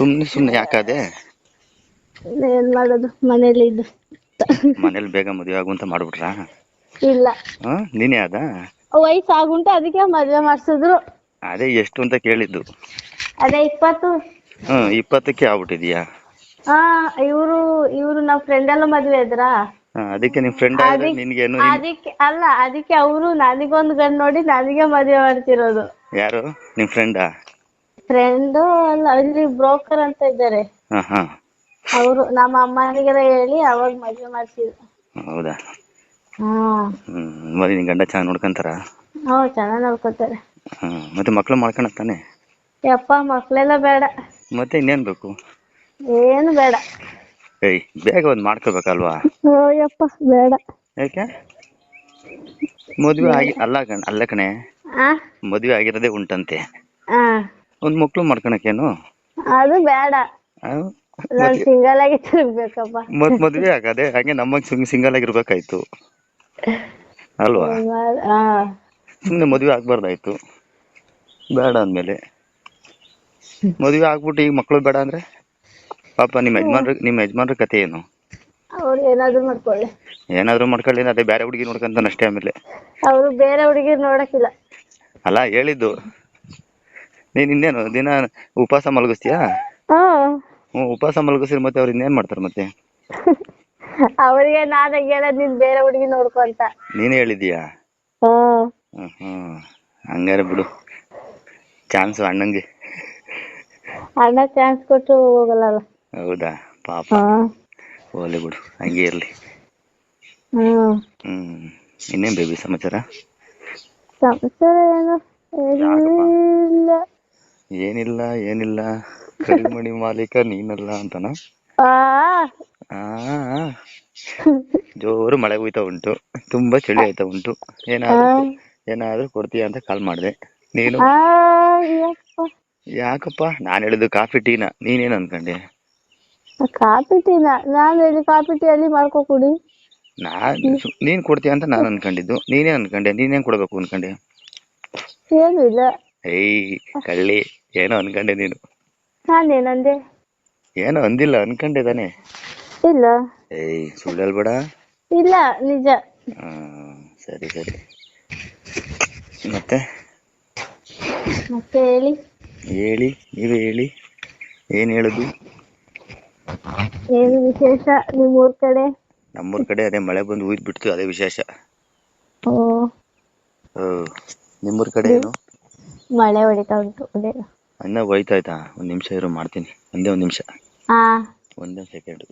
ಸುಮ್ನೆ ಸುಮ್ನೆ ಯಾಕಾದೆ ಏನ್ ಮಾಡೋದು? ಮನೇಲಿ ಇದ್ದು. ಮನೇಲಿ ಬೇಗ ಮದುವೆ ಆಗು ಅಂತ ಮಾಡ್ಬಿಟ್ರಾ? ಇಲ್ಲ. ನೀನೆ ನೀನೇ ಅದ ವಯಸ್ಸು ಆಗುಂಟ ಅದಕ್ಕೆ ಮದ್ವೆ ಮಾಡ್ಸಿದ್ರು. ಅದೇ ಎಷ್ಟು ಅಂತ ಕೇಳಿದ್ದು. ಅದೇ ಇಪ್ಪತ್ತು. ಹ್ಮ್ ಇಪ್ಪತ್ತಕ್ಕೆ ಆಗ್ಬಿಟ್ಟಿದ್ಯಾ. ಹಾ ಇವ್ರು ಇವ್ರು ನಮ್ ಫ್ರೆಂಡ್ ಎಲ್ಲ ಮದ್ವೆ ಇದ್ರಾ ಹಾ, ಅದಕ್ಕೆ ನಿಮ್ ಫ್ರೆಂಡ್ ಅದಕ್ಕೆ- ನಿನ್ಗೇನು ಅದಕ್ಕೆ ಅಲ್ಲ ಅದಕ್ಕೆ ಅವರು ನನಗೊಂದು ಗಂಡ್ ನೋಡಿ ನನಗೆ ಮದ್ವೆ ಮಾಡ್ತಿರೋದು. ಯಾರು? ನಿಮ್ ಫ್ರೆಂಡಾ ಫ್ರೆಂಡ್ ಅಲ್ಲ ಇಲ್ಲಿ ಬ್ರೋಕರ್ ಅಂತ ಇದ್ದಾರೆ. ಹಾ ಹಾ ಅವರು ನಮ್ಮ ಅಮ್ಮನಿಗೆಲ್ಲ ಹೇಳಿ ಅವಾಗ ಮದ್ವೆ ಮಾಡ್ತೀವಿ ಹೌದಾ? ಹ್ಮ್ ನಿನ್ ಗಂಡ ಚೆನ್ನಾಗಿ ನೋಡ್ಕೊಂತಾರ? ಹ್ಮ್ ಚೆನ್ನಾಗಿ ನೋಡ್ಕೊತಾರೆ. ಹ್ಮ್ ಮತ್ತೆ ಮಕ್ಳು ಮಾಡ್ಕೊಳಕ್ ತಾನೆ? ಯಪ್ಪ ಮಕ್ಳೆಲ್ಲ ಬೇಡ. ಮತ್ತೆ ಇನ್ನೇನ್ ಬೇಕು? ಏನು ಬೇಡ. ಏಯ್ ಬೇಗ ಒಂದ್ ಮಾಡ್ಕೋಬೇಕಲ್ವಾ? ಓ ಯಪ್ಪ ಬೇಡ. ಯಾಕೆ? ಮದುವೆ ಆಗಿ ಅಲ್ಲ ಕಣ್ ಅಲ್ಲ ಕಣೆ. ಆ? ಮದ್ವೆ ಆಗಿರೋದೇ ಉಂಟಂತೆ. ಆ. ಒಂದ್ ಮಕ್ಳು ಮಾಡ್ಕೊಳಕೇನು ಅದು ಬೇಡ? ನಾನ್ ಸಿಂಗಲ್ ಆಗಿ ತಿರ್ಗ್ಬೇಕಪ್ಪ. ಮತ್ ಮದ್ವೆ ಆಗದೆ ಹಾಗೆ ನಮ್ಮಗ್ ಸುಮ್ನೆ ಸಿಂಗಲ್ ಆಗಿರ್ಬೇಕಾಯ್ತು. ಅಲ್ವಾ? ಸುಮ್ನೆ ಮದ್ವೆ ಆಗ್ಬಾರ್ದಾಯ್ತು. ಬೇಡ ಅಂದ್ಮೇಲೆ. ಮದ್ವೆ ಆಗ್ಬಿಟ್ಟು ಈಗ ಮಕ್ಳು ಬೇಡ ಅಂದ್ರೆ? ಪಾಪ ನಿಮ್ ಯಜಮಾನ್ರ ನಿಮ್ಮ ಯಜಮಾನ್ರ ಕತೆ ಏನು? ಅವ್ರು ಏನಾದ್ರು ಮಾಡ್ಕೊಳ್ಳಿ. ಏನಾದ್ರು ಮಾಡ್ಕೊಳ್ಳಿ ಅದೇ ಬೇರೆ ಹುಡುಗಿ ನೋಡ್ಕೊಂತಾನ ಅಷ್ಟೇ ಆಮೇಲೆ. ಅವ್ರು ಬೇರೆ ಹುಡುಗಿ ನೋಡಕ್ಕಿಲ್ಲ. ಅಲ್ಲ ಹೇಳಿದ್ದು. ನೀನ್ ಇನ್ನೇನು ದಿನ ಉಪವಾಸ ಮಲಗಿಸ್ತೀಯಾ? ಹ್ಮ್ ಉಪವಾಸ ಮಲಗಿಸಿದ್ರೆ ಮತ್ತೆ ಅವ್ರು ಇನ್ನೇನ್ ಮಾಡ್ತಾರೆ ಮತ್ತೆ? ಅವ್ರಿಗೆ ನಾನ್ ಹೇಳದ್ ನೀನ್ ಬೇರೆ ಹುಡುಗಿ ನೋಡ್ಕೊ ಅಂತ. ನೀನೇ ಹೇಳಿದೀಯಾ ಹ್ಮ್ ಹ್ಮ್ ಹ್ಮ್. ಹಂಗಾರೆ ಬಿಡು. ಚಾನ್ಸ್ ಅಣ್ಣಂಗೆ. ಅಣ್ಣ ಚಾನ್ಸ್ ಕೊಟ್ಟು ಹೋಗಲ್ಲ ಹೌದಾ? ಪಾಪ. ಹೋಗಲಿ ಹೋಗ್ಲಿ ಬಿಡು ಹಂಗೆ ಇರ್ಲಿ. ಹ್ಮ್. ಹ್ಮ್ ಇನ್ನೇನ್ ಬೇಬಿ ಸಮಾಚಾರ? ಸಮಾಚಾರ ಏನು? ಏನಿಲ್ಲ ಏನಿಲ್ಲ ಏನಿಲ್ಲ. ಕರಿಮಣಿ ಮಾಲೀಕ ನೀನಲ್ಲ ಅಂತನ? ಜೋರು ಮಳೆ ಹೋಯ್ತಾ ಉಂಟು. ತುಂಬಾ ಚಳಿ ಆಯ್ತಾ ಉಂಟು. ಏನಾದ್ರು ಏನಾದ್ರು ಕೊಡ್ತೀಯ ಅಂತ ಕಾಲ್ ಮಾಡ್ದೆ. ನೀನು? ಯಾಕಪ್ಪ? ನಾನು ಹೇಳಿದ್ದು ಕಾಫಿ ಟೀನ. ನೀನೇನ್ ಅನ್ಕೊಂಡೆ? ಕಾಫಿ ಟೀನ. ನಾನು ಹೇಳಿ ಕಾಫಿ ಟೀ ಅಲ್ಲಿ ಮಾಡ್ಕೊ ಕುಡಿ. ನಾನ್ ನೀನ್ ಕೊಡ್ತೀಯ ಅಂತ ನಾನ್ ಅನ್ಕೊಂಡಿದ್ದು. ನೀನೇ ಅನ್ಕೊಂಡೆ. ನೀನೇನ್ ಕೊಡ್ಬೇಕು ಅನ್ಕೊಂಡೆ? ಏನು ಇಲ್ಲ. ಏಯ್ ಕಳ್ಳಿ. ಏನೋ ಅನ್ಕೊಂಡೆ ನೀನು. ನಾನೇನಂದೆ ಏನೋ ಅಂದಿಲ್ಲ ಅನ್ಕೊಂಡೆ ತಾನೆ. ಇಲ್ಲ. ಏಯ್ ಸುಳ್ಳು ಹೇಳ್ಬೇಡ ಇಲ್ಲ ನಿಜ. ಹ್ಮ್ ಸರಿ ಸರಿ. ಮತ್ತೆ? ಮತ್ತೆ ಹೇಳಿ. ಹೇಳಿ ನೀವೇ ಹೇಳಿ. ಏನ್ ಹೇಳುದು? ಏನು ವಿಶೇಷ ನಿಮ್ಮೂರ್ ಕಡೆ? ನಮ್ಮೂರ್ ಕಡೆ ಅದೇ ಮಳೆ ಬಂದು ಊದ್ ಬಿಡ್ತು ಅದೇ ವಿಶೇಷ. ಓ. ಹ್ಮ್ ನಿಮ್ಮೂರ್ ಕಡೆ ಏನು? ಮಳೆ ಹೊಡಿತಾ ಉಂಟು ಅದೇ. ಅನ್ನ ಹೋಯ್ತಾಯ್ತಾ ಒಂದ್ ನಿಮಿಷ ಇರು ಮಾಡ್ತೀನಿ. ಒಂದೇ ಒಂದ್ ನಿಮಿಷ. ಹಾ ಒಂದೇ ಸೆಕೆಂಡ್